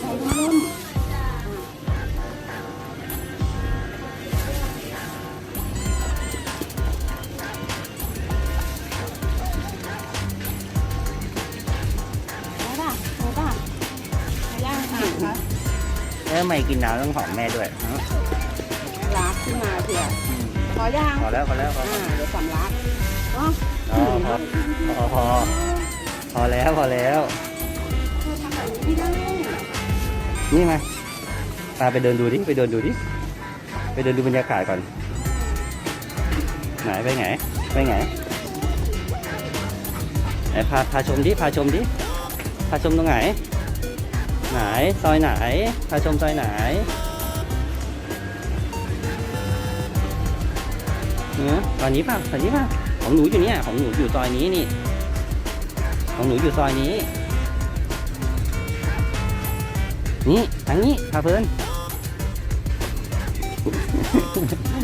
ใจเย็นได้ป่ะได้ป่ะไม่ย่างค่ะคะแล้วไมกินน้ำต้องหอมแม่ด้วยฮะรักขึ้นมาเผื่อพอย่างพอแล้วพอแล้วพออ่าเดี๋ยวสำลักอ๋ออ๋อพอพอพอพอแล้วพอแล้วไม่ได้ นี่มาพาไปเดินดูดิ ไปเดินดูดิ ไปเดินดูบรรยากาศก่อน ไหนไปไหน ไปไหน ไหนพาพาชมดิ พาชมดิ พาชมตรงไหน ไหน ซอยไหน พาชมซอยไหนเออตอนนี้ป่ะตอนนี้ป่ะของหนูอยู่เนี่ย ของหนูอยู่ซอยนี้นี่ ของหนูอยู่ซอยนี้ นี่ทางนี้พาเพลิน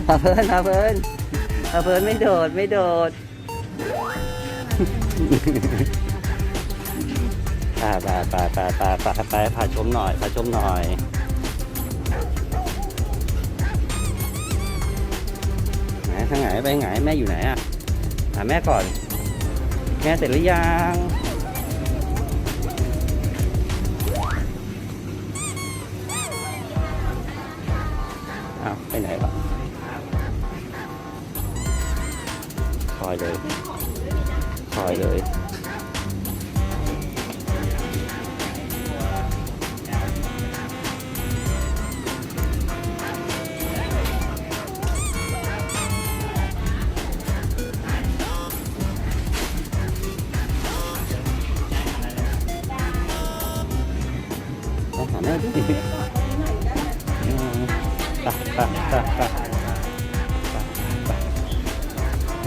พาเพลินพาเพลินพาเพลินไม่โดดไม่โดดไปไปไปไปไปไปไปพาชมหน่อยพาชมหน่อยไหนทางไหนไปไหนแม่อยู่ไหนอะหาแม่ก่อน แม่เสร็จหรือยัง คอยเลยคอยเลยต้องหาแม่ดิอืมไปไปไปไปไป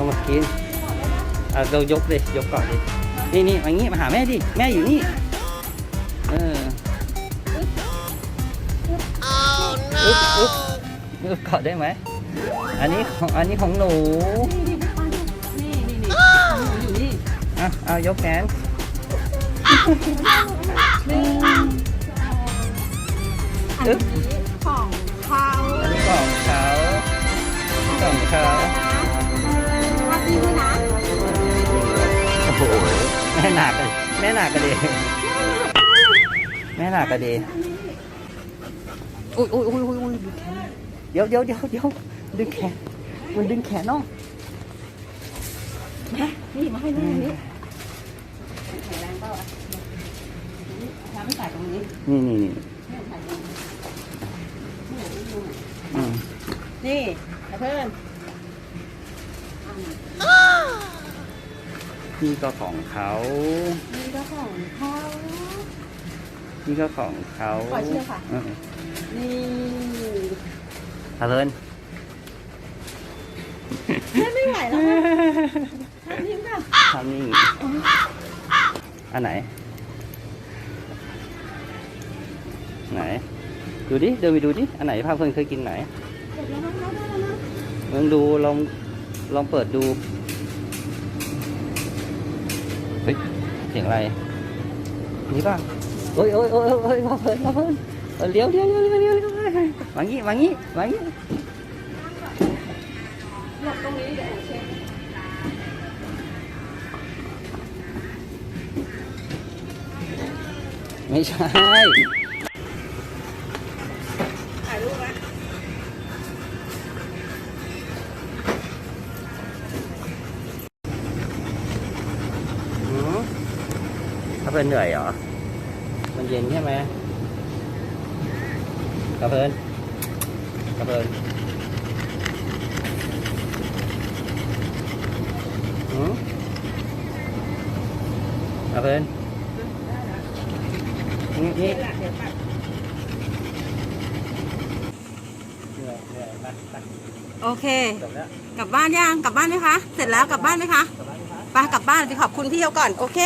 ต้องมากินอะเรายกดิยกก่อนดินี่นี่มางี้มาหาแม่ดิแม่อยู่นี่เอออึ๊บอึ๊บอึ๊บกอดได้ไหมอันนี้ของอันนี้ของหนูนี่นี่นี่อยู่นี่อะเอายกแขนหนึ่งอันนี้ของเขาอันนี้ของเขาของเขา นักเลยแม่หนักกระเดแม่หนักกระเดอุ้ยอุ้ยอุ้ยอุ้ยอุ้ยดึงแขนเดี๋ยวเดี๋ยวเดี๋ยวเดี๋ยวดึงแขนมันดึงแขนน้องนะนี่มาให้แม่นี้แข็งแรงเปล่าอะนี่ทำให้ใส่ตรงนี้ นี่นี่นี่ให้ใส่ตรงนี้อืมนี่เพื่อน นี่ก็ของเขานี่ก็ของเขานี่ก็ของเขาขอเชื่อค่ะเออนี่เอาเลยแม่ไม่ไหวแล้วค่ะทำยิ้มค่ะทำนี่อันไหน ไหน ดูดิ เดินไปดูดิ อันไหนภาพเพื่อนเคยกินไหนเสร็จแล้วนะแล้วได้แล้วนะลองดู ลอง ลองเปิดดู เฮ้ยเสียงอะไรนี่ป่ะโอ้ยโอ้ยโอ้ยโอ้ยมาเพิ่นมาเพิ่นเออเลี้ยวเลี้ยวเลี้ยวเลี้ยวเลี้ยวเลี้ยววางงี้วางงี้วางงี้หลบตรงนี้เดี๋ยวหนูเช็คไม่ใช่ เพิ่นเหนื่อยเหรอ มันเย็นใช่ไหมกระเพิ่นกระเพิ่นหือกระเพิ่นนี่นี่เดี๋ยวเดี๋ยวปัดเหนื่อยเหนื่อยไปไปโอเค จบแล้วกลับบ้านยังกลับบ้านไหมคะ เสร็จแล้วกลับบ้านไหมคะ กลับบ้านไหมคะ ไปกลับบ้านไปขอบคุณพี่เขาก่อน โอเค